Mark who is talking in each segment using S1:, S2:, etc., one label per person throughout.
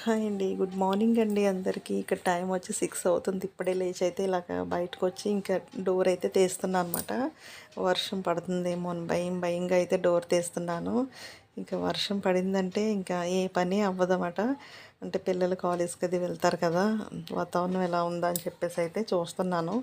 S1: Hi అండి. Good morning అండి అందరికీ. ఇక్కడ టైం వచ్చి సిక్స్ అవుతుంది. ఇప్పుడే లేచి అయితే ఇలాగ బయటకు వచ్చి ఇంకా డోర్ అయితే తీస్తున్నాను అనమాట వర్షం పడుతుందేమో అని భయం భయంగా అయితే డోర్ తీస్తున్నాను. ఇంకా వర్షం పడిందంటే ఇంకా ఏ పని అవ్వదన్నమాట. అంటే పిల్లలు కాలేజ్కి అది వెళ్తారు కదా. వాతావరణం ఎలా ఉందా అని చెప్పేసి అయితే చూస్తున్నాను.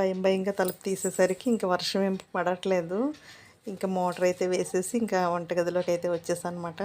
S1: భయం భయంగా తలుపు తీసేసరికి ఇంకా వర్షం ఏం పడట్లేదు. ఇంకా మోటార్ అయితే వేసేసి ఇంకా వంటగదిలోకి అయితే వచ్చేసాను అనమాట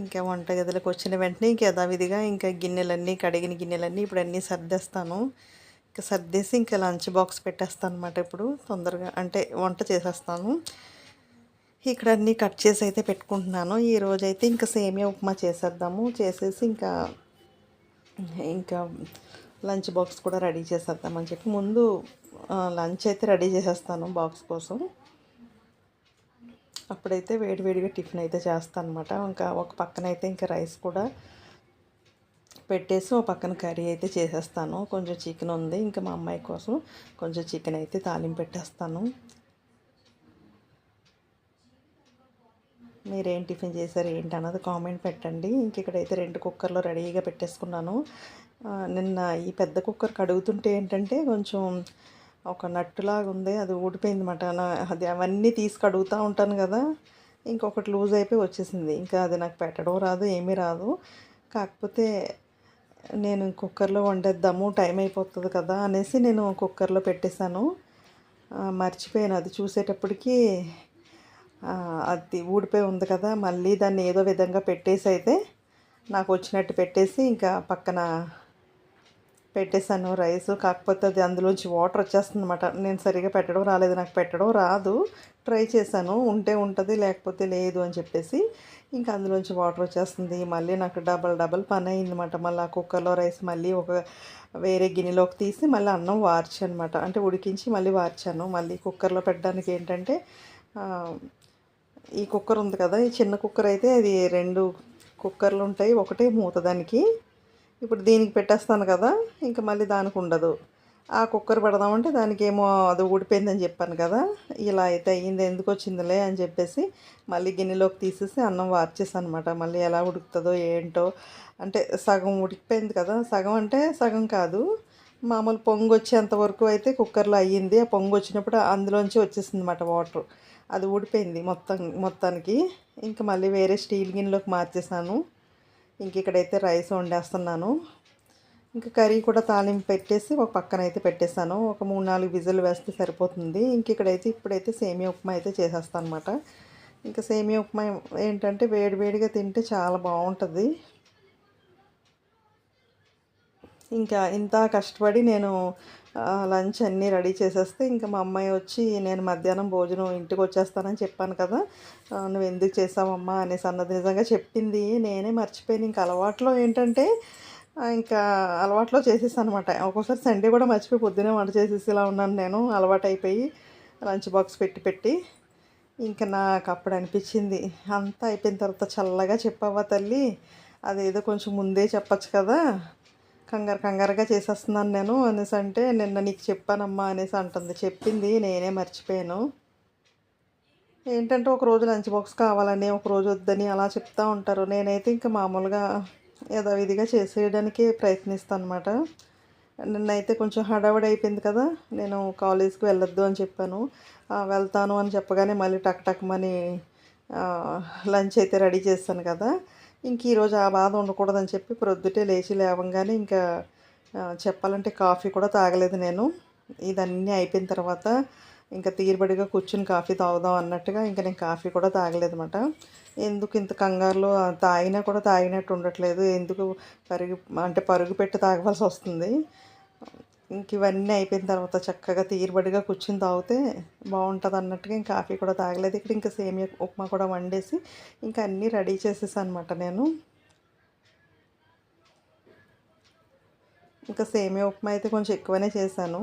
S1: ఇంకా వంటగదిలోకి వచ్చిన వెంటనే ఇంకా యథావిధిగా ఇంకా గిన్నెలన్నీ కడిగిన గిన్నెలన్నీ ఇప్పుడు అన్నీ సర్దేస్తాను. ఇంకా సర్దేసి ఇంకా లంచ్ బాక్స్ పెట్టేస్తాను అనమాట ఇప్పుడు తొందరగా అంటే వంట చేసేస్తాను. ఇక్కడ అన్నీ కట్ చేసి అయితే పెట్టుకుంటున్నాను. ఈ అయితే ఇంకా సేమియా ఉప్మా చేసేద్దాము. చేసేసి ఇంకా ఇంకా లంచ్ బాక్స్ కూడా రెడీ చేసేద్దామని చెప్పి ముందు లంచ్ అయితే రెడీ చేసేస్తాను బాక్స్ కోసం. అప్పుడైతే వేడివేడిగా టిఫిన్ అయితే చేస్తాను అనమాట ఇంకా ఒక పక్కన అయితే ఇంకా రైస్ కూడా పెట్టేసి ఒక పక్కన కర్రీ అయితే చేసేస్తాను. కొంచెం చికెన్ ఉంది. ఇంకా మా అమ్మాయి కోసం కొంచెం చికెన్ అయితే తాలింపు పెట్టేస్తాను. మీరేం టిఫిన్ చేశారు ఏంటి అన్నది కామెంట్ పెట్టండి. ఇంక ఇక్కడైతే రెండు కుక్కర్లో రెడీగా పెట్టేసుకున్నాను. నిన్న ఈ పెద్ద కుక్కర్ కడుగుతుంటే ఏంటంటే కొంచెం ఒక నట్టులాగా ఉంది అది ఊడిపోయింది అనమాట అది అవన్నీ తీసి కడుగుతూ ఉంటాను కదా ఇంకొకటి లూజ్ అయిపోయి వచ్చేసింది. ఇంకా అది నాకు పెట్టడం రాదు ఏమీ రాదు. కాకపోతే నేను కుక్కర్లో వండేద్దాము టైం అయిపోతుంది కదా అనేసి నేను కుక్కర్లో పెట్టేశాను. మర్చిపోయాను. అది చూసేటప్పటికి అది ఊడిపోయి ఉంది కదా మళ్ళీ దాన్ని ఏదో విధంగా పెట్టేసి అయితే నాకు వచ్చినట్టు పెట్టేసి ఇంకా పక్కన పెట్టేశాను రైస్ కాకపోతే అది అందులోంచి వాటర్ వచ్చేస్తుంది అనమాట నేను సరిగా పెట్టడం రాలేదు నాకు పెట్టడం రాదు. ట్రై చేశాను ఉంటే ఉంటుంది లేకపోతే లేదు అని చెప్పేసి ఇంకా అందులోంచి వాటర్ వచ్చేస్తుంది. మళ్ళీ నాకు డబల్ డబల్ పని అయిందన్నమాట. మళ్ళీ ఆ కుక్కర్లో రైస్ మళ్ళీ ఒక వేరే గిన్నెలోకి తీసి మళ్ళీ అన్నం వార్చాను అనమాట అంటే ఉడికించి మళ్ళీ వార్చాను. మళ్ళీ కుక్కర్లో పెట్టడానికి ఏంటంటే ఈ కుక్కర్ ఉంది కదా ఈ చిన్న కుక్కర్ అయితే అది రెండు కుక్కర్లు ఉంటాయి ఒకటే మూత దానికి. ఇప్పుడు దీనికి పెట్టేస్తాను కదా ఇంకా మళ్ళీ దానికి ఉండదు. ఆ కుక్కర్ పెడదామంటే దానికి ఏమో అది ఊడిపోయిందని చెప్పాను కదా ఇలా అయితే అయ్యింది ఎందుకు వచ్చిందిలే అని చెప్పేసి మళ్ళీ గిన్నెలోకి తీసేసి అన్నం వార్చేసాను అనమాట మళ్ళీ ఎలా ఉడుకుతుందో ఏంటో అంటే సగం ఉడికిపోయింది కదా సగం అంటే సగం కాదు మామూలు పొంగు వచ్చేంత వరకు అయితే కుక్కర్లో అయ్యింది. ఆ పొంగు వచ్చినప్పుడు అందులోంచి వచ్చేసింది అనమాట వాటర్. అది ఊడిపోయింది మొత్తం మొత్తానికి. ఇంకా మళ్ళీ వేరే స్టీల్ గిన్నెలోకి మార్చేసాను. ఇంక ఇక్కడైతే రైస్ వండేస్తున్నాను. ఇంకా కర్రీ కూడా తాలింపు పెట్టేసి ఒక పక్కన అయితే పెట్టేస్తాను ఒక మూడు నాలుగు విజిల్ వేస్తే సరిపోతుంది. ఇంక ఇక్కడైతే ఇప్పుడైతే సేమియా ఉప్మా అయితే చేసేస్తాను అనమాట ఇంకా సేమియా ఉప్మా ఏంటంటే వేడివేడిగా తింటే చాలా బాగుంటుంది. ఇంకా ఇంత కష్టపడి నేను లంచ్ అన్నీ రెడీ చేసేస్తే ఇంకా మా అమ్మాయి వచ్చి నేను మధ్యాహ్నం భోజనం ఇంటికి వచ్చేస్తానని చెప్పాను కదా నువ్వు ఎందుకు చేసావమ్మా? అనేసి అన్నది. నిజంగా చెప్పింది నేనే మర్చిపోయాను. ఇంకా అలవాట్లో ఏంటంటే ఇంకా అలవాట్లో చేసేసాను అనమాట ఒక్కోసారి సండే కూడా మర్చిపోయి పొద్దునే వంట చేసేసి ఇలా ఉన్నాను నేను. అలవాటు అయిపోయి లంచ్ బాక్స్ పెట్టి పెట్టి ఇంకా నాకు అప్పుడు అనిపించింది అంతా అయిపోయిన తర్వాత చల్లగా చెప్పావా తల్లి? అదేదో కొంచెం ముందే చెప్పచ్చు కదా కంగారు కంగారుగా చేసేస్తున్నాను నేను అనేసి అంటే నిన్న నీకు చెప్పానమ్మా అనేసి అంటుంది. చెప్పింది నేనే మర్చిపోయాను. ఏంటంటే ఒక రోజు లంచ్ బాక్స్ కావాలని ఒక రోజు వద్దని అలా చెప్తూ ఉంటారు. నేనైతే ఇంకా మామూలుగా యథావిధిగా చేసేయడానికి ప్రయత్నిస్తాను అనమాట నిన్నైతే కొంచెం హడావిడి అయిపోయింది కదా నేను కాలేజ్కి వెళ్ళొద్దు అని చెప్పాను. వెళ్తాను అని చెప్పగానే మళ్ళీ టక్ టక్ లంచ్ అయితే రెడీ చేస్తాను కదా. ఇంక ఈరోజు ఆ బాధ ఉండకూడదని చెప్పి ప్రొద్దుటే లేచి లేవంగానే ఇంకా చెప్పాలంటే కాఫీ కూడా తాగలేదు నేను. ఇదన్నీ అయిపోయిన తర్వాత ఇంకా తీరుబడిగా కూర్చుని కాఫీ తాగుదాం అన్నట్టుగా ఇంకా నేను కాఫీ కూడా తాగలేదు అనమాట ఎందుకు ఇంత కంగారులో తాగినా కూడా తాగినట్టు ఉండట్లేదు. ఎందుకు పరుగు అంటే పరుగు పెట్టి తాగవలసి వస్తుంది? ఇంక ఇవన్నీ అయిపోయిన తర్వాత చక్కగా తీరుబడిగా కూర్చుని తాగితే బాగుంటుంది అన్నట్టుగా ఇంకా కాఫీ కూడా తాగలేదు. ఇక్కడ ఇంకా సేమియా ఉప్మా కూడా వండేసి ఇంకా అన్నీ రెడీ చేసేసాను అనమాట నేను. ఇంకా సేమియా ఉప్మా అయితే కొంచెం ఎక్కువనే చేశాను.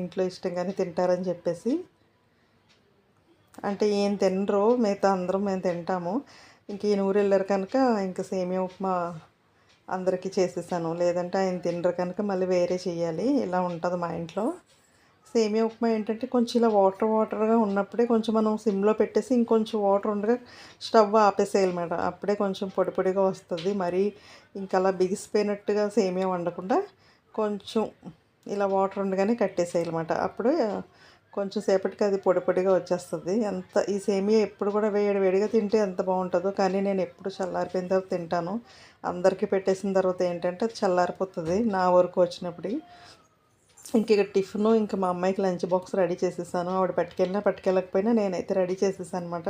S1: ఇంట్లో ఇష్టంగానే తింటారని చెప్పేసి. అంటే ఏం తినరు మిగతా అందరం మేము తింటాము. ఇంక ఈ నూరు వెళ్ళారు కనుక ఇంకా సేమియా ఉప్మా అందరికీ చేసేసాను. లేదంటే ఆయన తినరు కనుక మళ్ళీ వేరే చేయాలి. ఇలా ఉంటుంది మా ఇంట్లో. సేమియా ఉప్మా ఏంటంటే కొంచెం ఇలా వాటర్ వాటర్గా ఉన్నప్పుడే కొంచెం మనం సిమ్లో పెట్టేసి ఇంకొంచెం వాటర్ ఉండగా స్టవ్ ఆపేసేయాలి మేడం. అప్పుడే కొంచెం పొడి పొడిగా వస్తుంది. మరి ఇంకా అలా బిగిసిపోయినట్టుగా సేమియా వండకుండా కొంచెం ఇలా వాటర్ ఉండగానే కట్టేసేయాలన్నమాట అప్పుడు కొంచెం సేపటికి అది పొడి పొడిగా వచ్చేస్తుంది. ఎంత ఈ సేమియా ఎప్పుడు కూడా వేడి వేడిగా తింటే ఎంత బాగుంటుందో కానీ నేను ఎప్పుడు చల్లారిపోయిన తర్వాత తింటాను. అందరికీ పెట్టేసిన తర్వాత ఏంటంటే అది చల్లారిపోతుంది నా వరకు వచ్చినప్పుడు. ఇంక ఇక టిఫిన్ ఇంకా మా అమ్మాయికి లంచ్ బాక్స్ రెడీ చేసేసాను. ఆవిడ పట్టుకెళ్ళినా పట్టుకెళ్ళకపోయినా నేనైతే రెడీ చేసేసాను అనమాట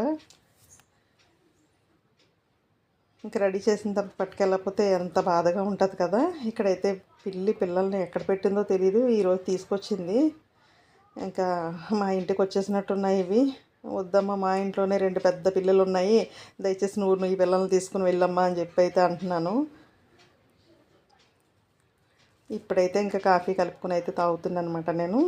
S1: ఇంకా రెడీ చేసిన తర్వాత పట్టుకెళ్ళకపోతే ఎంత బాధగా ఉంటుంది కదా. ఇక్కడైతే పిల్లి పిల్లల్ని ఎక్కడ పెట్టిందో తెలియదు ఈరోజు తీసుకొచ్చింది. ఇంకా మా ఇంటికి వచ్చేసినట్టున్నాయి ఇవి. వద్దమ్మా మా ఇంట్లోనే రెండు పెద్ద పిల్లలు ఉన్నాయి దయచేసి నువ్వు ఈ పిల్లల్ని తీసుకుని వెళ్ళమ్మా అని చెప్పి అయితే అంటున్నాను. ఇప్పుడైతే ఇంకా కాఫీ కలుపుకొని అయితే తాగుతున్నాను అనమాట నేను.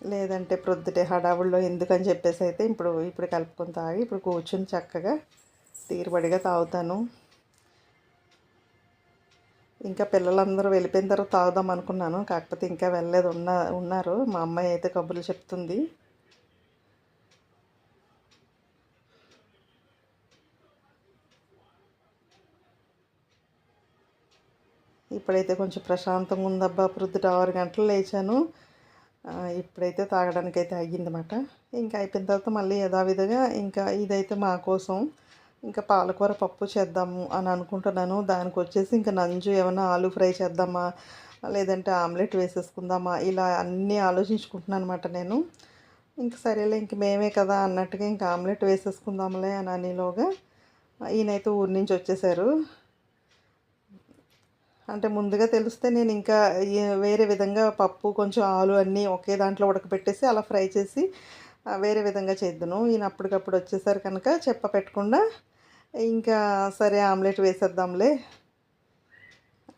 S1: లేదంటే ప్రొద్దుటే హడావుల్లో ఎందుకని చెప్పేసి అయితే ఇప్పుడు ఇప్పుడు కలుపుకొని తాగి ఇప్పుడు కూర్చుని చక్కగా తీరుబడిగా తాగుతాను. ఇంకా పిల్లలందరూ వెళ్ళిపోయిన తర్వాత తాగుదాం అనుకున్నాను. కాకపోతే ఇంకా వెళ్ళలేదు. ఉన్న ఉన్నారు. మా అమ్మాయి అయితే కబుర్లు చెప్తుంది. ఇప్పుడైతే కొంచెం ప్రశాంతంగా ఉందబ్బా. ప్రొద్దుట ఆరు గంటలు లేచాను. ఇప్పుడైతే తాగడానికి అయితే అయ్యిందన్నమాట. ఇంకా అయిపోయిన తర్వాత మళ్ళీ యథావిధిగా ఇంకా ఇదైతే మా కోసం ఇంకా పాలకూర పప్పు చేద్దాము అని అనుకుంటున్నాను. దానికి వచ్చేసి ఇంకా నంజు ఏమైనా ఆలు ఫ్రై చేద్దామా? లేదంటే ఆమ్లెట్ వేసేసుకుందామా? ఇలా అన్నీ ఆలోచించుకుంటున్నాను అనమాట నేను. ఇంక సరేలే ఇంక మేమే కదా అన్నట్టుగా ఇంకా ఆమ్లెట్ వేసేసుకుందాంలే అని అనిలోగా ఈయనైతే ఊరి నుంచి వచ్చేసారు. అంటే ముందుగా తెలిస్తే నేను ఇంకా వేరే విధంగా పప్పు కొంచెం ఆలు అన్నీ ఒకే దాంట్లో ఉడకబెట్టేసి అలా ఫ్రై చేసి వేరే విధంగా చేద్దును. ఈయన అప్పటికప్పుడు వచ్చేసరి కనుక చెప్ప పెట్టకుండా ఇంకా సరే ఆమ్లెట్ వేసేద్దాంలే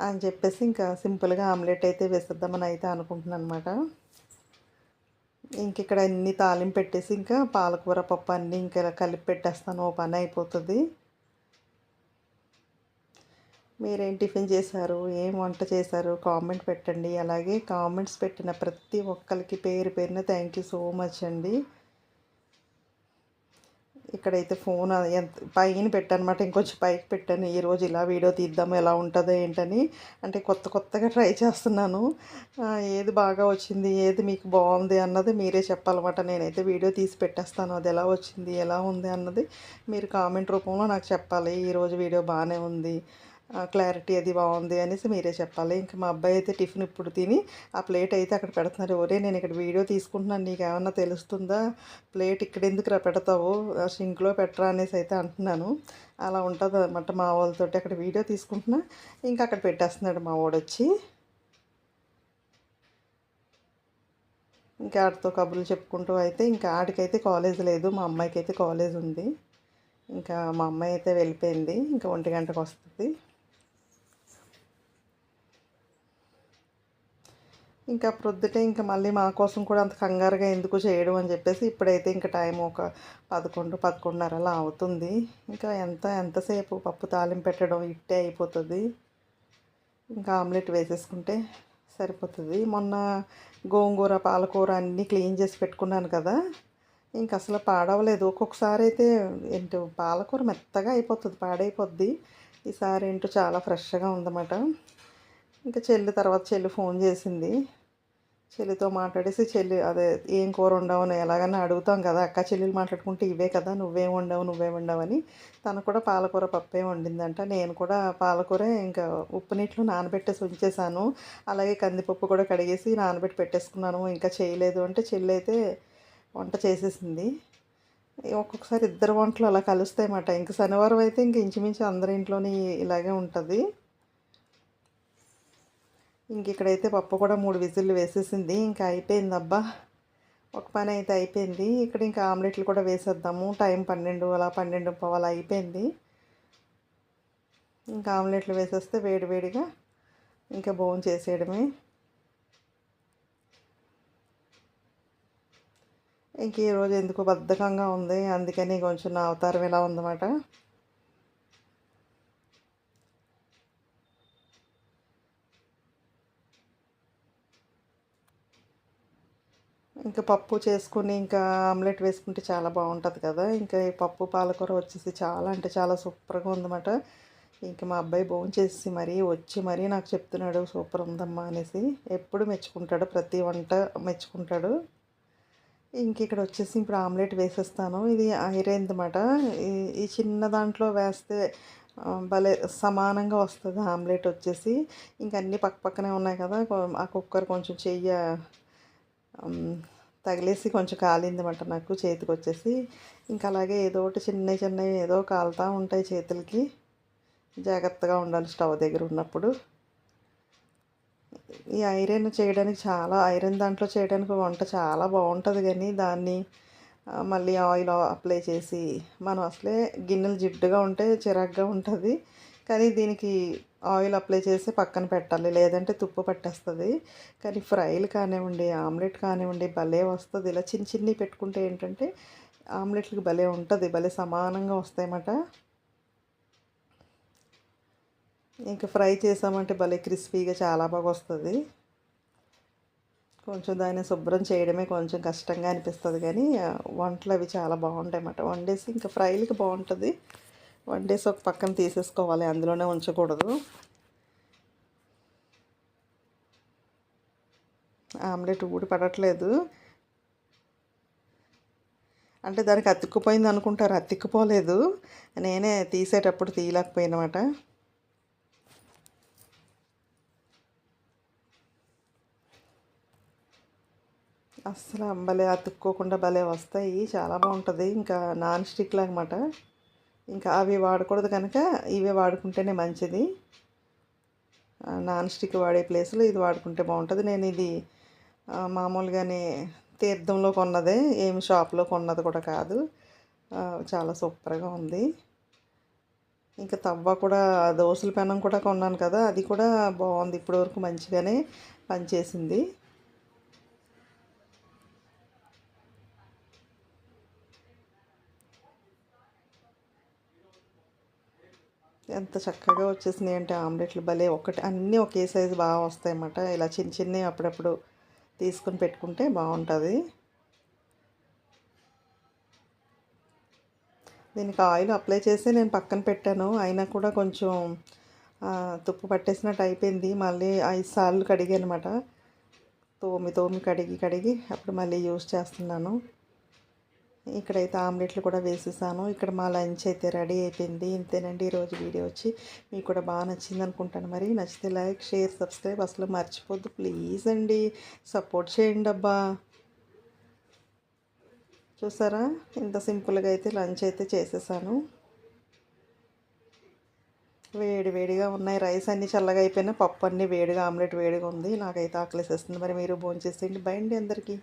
S1: అని చెప్పేసి ఇంకా సింపుల్గా ఆమ్లెట్ అయితే వేసేద్దామని అయితే అనుకుంటున్నాను అనమాట ఇంక ఇక్కడ అన్ని తాలింపు పెట్టేసి ఇంకా పాలకూర పప్పు అన్నీ ఇంకా కలిపి పెట్టేస్తాను. ఓ పని అయిపోతుంది. మీరేం టిఫిన్ చేశారు? ఏం వంట చేశారు? కామెంట్ పెట్టండి. అలాగే కామెంట్స్ పెట్టిన ప్రతి ఒక్కరికి పేరు పేరున థ్యాంక్ యూ సో మచ్ అండి. ఇక్కడైతే ఫోన్ ఎంత పైన పెట్టానమాట ఇంకొంచెం పైకి పెట్టాను. ఈరోజు ఇలా వీడియో తీద్దాము ఎలా ఉంటుందో ఏంటని. అంటే కొత్త కొత్తగా ట్రై చేస్తున్నాను. ఏది బాగా వచ్చింది ఏది మీకు బాగుంది అన్నది మీరే చెప్పాలన్నమాట. నేనైతే వీడియో తీసి పెట్టేస్తాను అది ఎలా వచ్చింది ఎలా ఉంది అన్నది మీరు కామెంట్ రూపంలో నాకు చెప్పాలి. ఈరోజు వీడియో బాగానే ఉంది. క్లారిటీ అది బాగుంది అనేసి మీరే చెప్పాలి. ఇంకా మా అబ్బాయి అయితే టిఫిన్ ఇప్పుడు తిని ఆ ప్లేట్ అయితే అక్కడ పెడుతున్నారు ఒరే నేను ఇక్కడ వీడియో తీసుకుంటున్నాను నీకు ఏమన్నా తెలుస్తుందా? ప్లేట్ ఇక్కడ ఎందుకు రా పెడతావు షింక్లో పెట్టరా? అనేసి అయితే అంటున్నాను. అలా ఉంటుంది అనమాట మా వాళ్ళతో అక్కడ వీడియో తీసుకుంటున్నా. ఇంకా అక్కడ పెట్టేస్తున్నాడు మా వాడొచ్చి ఇంకా ఆడితో కబుర్లు చెప్పుకుంటూ అయితే ఇంకా ఆడికైతే కాలేజ్ లేదు మా అమ్మాయికి అయితే కాలేజ్ ఉంది. ఇంకా మా అమ్మాయి అయితే వెళ్ళిపోయింది ఇంకా ఒంటి గంటకు వస్తుంది ఇంకా ప్రొద్దుటే ఇంకా మళ్ళీ మా కోసం కూడా అంత కంగారుగా ఎందుకు చేయడం అని చెప్పేసి ఇప్పుడైతే ఇంకా టైం ఒక పదకొండు పదకొండున్నర అలా అవుతుంది. ఇంకా ఎంత ఎంతసేపు పప్పు తాలింపు పెట్టడం ఇట్టే అయిపోతుంది. ఇంకా ఆమ్లెట్ వేసేసుకుంటే సరిపోతుంది. మొన్న గోంగూర పాలకూర అన్నీ క్లీన్ చేసి పెట్టుకున్నాను కదా. ఇంక అసలు పాడవలేదు. ఒక్కొక్కసారి అయితే ఏంటో పాలకూర మెత్తగా అయిపోతుంది పాడైపోద్ది. ఈసారి ఏంటో చాలా ఫ్రెష్గా ఉందన్నమాట. ఇంకా చెల్లి తర్వాత చెల్లి ఫోన్ చేసింది. చెల్లితో మాట్లాడేసి చెల్లి అదే ఏం కూర ఉండవు అని ఎలాగైనా అడుగుతాం కదా అక్క చెల్లెలు మాట్లాడుకుంటే ఇవే కదా నువ్వేం ఉండవు నువ్వేం ఉండవని తను కూడా పాలకూర పప్పే వండిందంట. నేను కూడా పాలకూర ఇంకా ఉప్పు నీటిలో నానబెట్టేసి ఉంచేసాను అలాగే కందిపప్పు కూడా కడిగేసి నానబెట్టి పెట్టేసుకున్నాను. ఇంకా చేయలేదు అంటే చెల్లి అయితే వంట చేసేసింది. ఒక్కొక్కసారి ఇద్దరు వంటలు అలా కలుస్తాయన్నమాట ఇంకా శనివారం అయితే ఇంక ఇంచుమించు అందరి ఇంట్లోని ఇలాగే ఉంటుంది. ఇంక ఇక్కడైతే పప్పు కూడా మూడు విజిల్లు వేసేసింది. ఇంకా అయిపోయింది అబ్బా ఒక పని అయితే అయిపోయింది. ఇక్కడ ఇంకా ఆమ్లెట్లు కూడా వేసేద్దాము. టైం పన్నెండు అలా పన్నెండు అలా అయిపోయింది. ఇంకా ఆమ్లెట్లు వేసేస్తే వేడివేడిగా ఇంకా బోన్ చేసేయడమే. ఇంక ఈరోజు ఎందుకు బద్ధకంగా ఉంది. అందుకని కొంచెం నా అవతారం ఎలా ఉందన్నమాట. ఇంకా పప్పు చేసుకుని ఇంకా ఆమ్లెట్ వేసుకుంటే చాలా బాగుంటుంది కదా. ఇంకా ఈ పప్పు పాలకూర వచ్చేసి చాలా అంటే చాలా సూపర్గా ఉందన్నమాట. ఇంకా మా అబ్బాయి భోజనం చేసి మరీ వచ్చి మరీ నాకు చెప్తున్నాడు సూపర్ ఉందమ్మా అనేసి. ఎప్పుడు మెచ్చుకుంటాడు ప్రతి వంట మెచ్చుకుంటాడు. ఇంక ఇక్కడ వచ్చేసి ఇప్పుడు ఆమ్లెట్ వేసేస్తాను. ఇది ఐరైన్ ఈ చిన్న దాంట్లో వేస్తే భలే సమానంగా వస్తుంది ఆమ్లెట్ వచ్చేసి. ఇంక అన్నీ పక్క పక్కనే ఉన్నాయి కదా. ఆ కుక్కర్ కొంచెం చెయ్య తగిలేసి కొంచెం కాలిందన్నమాట నాకు చేతికి వచ్చేసి ఇంకా అలాగే ఏదో ఒకటి చిన్న చిన్నవి ఏదో కాలుతూ ఉంటాయి చేతులకి. జాగ్రత్తగా ఉండాలి స్టవ్ దగ్గర ఉన్నప్పుడు. ఈ ఐరన్ చేయడానికి చాలా ఐరన్ దాంట్లో చేయడానికి వంట చాలా బాగుంటుంది కానీ దాన్ని మళ్ళీ ఆయిల్ అప్లై చేసి మనం అసలే గిన్నెలు జిడ్డుగా ఉంటే చిరాగ్గా ఉంటుంది. కానీ దీనికి ఆయిల్ అప్లై చేసి పక్కన పెట్టాలి. లేదంటే తుప్పు పట్టేస్తుంది. కానీ ఫ్రైలు కానివ్వండి ఆమ్లెట్ కానివ్వండి భలే వస్తుంది. ఇలా చిన్న చిన్నవి పెట్టుకుంటే ఏంటంటే ఆమ్లెట్లకు భలే ఉంటుంది. భలే సమానంగా వస్తాయన్నమాట. ఇంకా ఫ్రై చేసామంటే భలే క్రిస్పీగా చాలా బాగా వస్తుంది. కొంచెం దాన్ని శుభ్రం చేయడమే కొంచెం కష్టంగా అనిపిస్తుంది. కానీ వంటలు అవి చాలా బాగుంటాయి అన్నమాట వండేసి ఇంకా ఫ్రైలకి బాగుంటుంది. వండేసి ఒక పక్కన తీసేసుకోవాలి అందులోనే ఉంచకూడదు. ఆమ్లెట్ ఊడి పడట్లేదు. అంటే దానికి అతుక్కుపోయింది అనుకుంటారు అతిక్కుపోలేదు. నేనే తీసేటప్పుడు తీయలేకపోయినమాట. అస్సలు భలే అతుక్కోకుండా భలే వస్తాయి. చాలా బాగుంటుంది. ఇంకా నాన్ స్టిక్ అనమాట ఇంకా అవి వాడకూడదు కనుక ఇవే వాడుకుంటేనే మంచిది. నాన్ స్టిక్ వాడే ప్లేస్లో ఇది వాడుకుంటే బాగుంటుంది. నేను ఇది మామూలుగానే తీర్థంలో కొన్నదే ఏమి షాప్లో కొన్నది కూడా కాదు. చాలా సూపర్గా ఉంది. ఇంకా తవ్వ కూడా దోశల పెనం కూడా కొన్నాను కదా అది కూడా బాగుంది. ఇప్పటివరకు మంచిగానే పనిచేసింది. ఎంత చక్కగా వచ్చేసినాయి అంటే ఆమ్లెట్లు భలే ఒకటి అన్నీ ఒకే సైజు బాగా వస్తాయి అన్నమాట ఇలా చిన్న చిన్నవి అప్పుడప్పుడు తీసుకుని పెట్టుకుంటే బాగుంటుంది. దీనికి ఆయిల్ అప్లై చేసి నేను పక్కన పెట్టాను. అయినా కూడా కొంచెం తుప్పు పట్టేసినట్టు అయిపోయింది. మళ్ళీ ఐదు సార్లు కడిగి అనమాట తోమి తోమి కడిగి కడిగి అప్పుడు మళ్ళీ యూస్ చేస్తున్నాను. ఇక్కడైతే ఆమ్లెట్లు కూడా వేసేసాను. ఇక్కడ మా లంచ్ అయితే రెడీ అయిపోయింది. ఇంతేనండి. ఈరోజు వీడియో వచ్చి మీకు కూడా బాగా నచ్చింది అనుకుంటాను. మరి నచ్చితే లైక్ షేర్ సబ్స్క్రైబ్. అసలు మర్చిపోద్దు. ప్లీజ్ అండి. సపోర్ట్ చేయండి అబ్బా. చూసారా? ఇంత సింపుల్గా అయితే లంచ్ అయితే చేసేసాను. వేడి వేడిగా ఉన్నాయి. రైస్ అన్నీ చల్లగా అయిపోయినా పప్పు అన్నీ వేడిగా ఆమ్లెట్ వేడిగా ఉంది. నాకైతే ఆకలిసేస్తుంది. మరి మీరు భోంచేసేయండి. బయండి అందరికీ.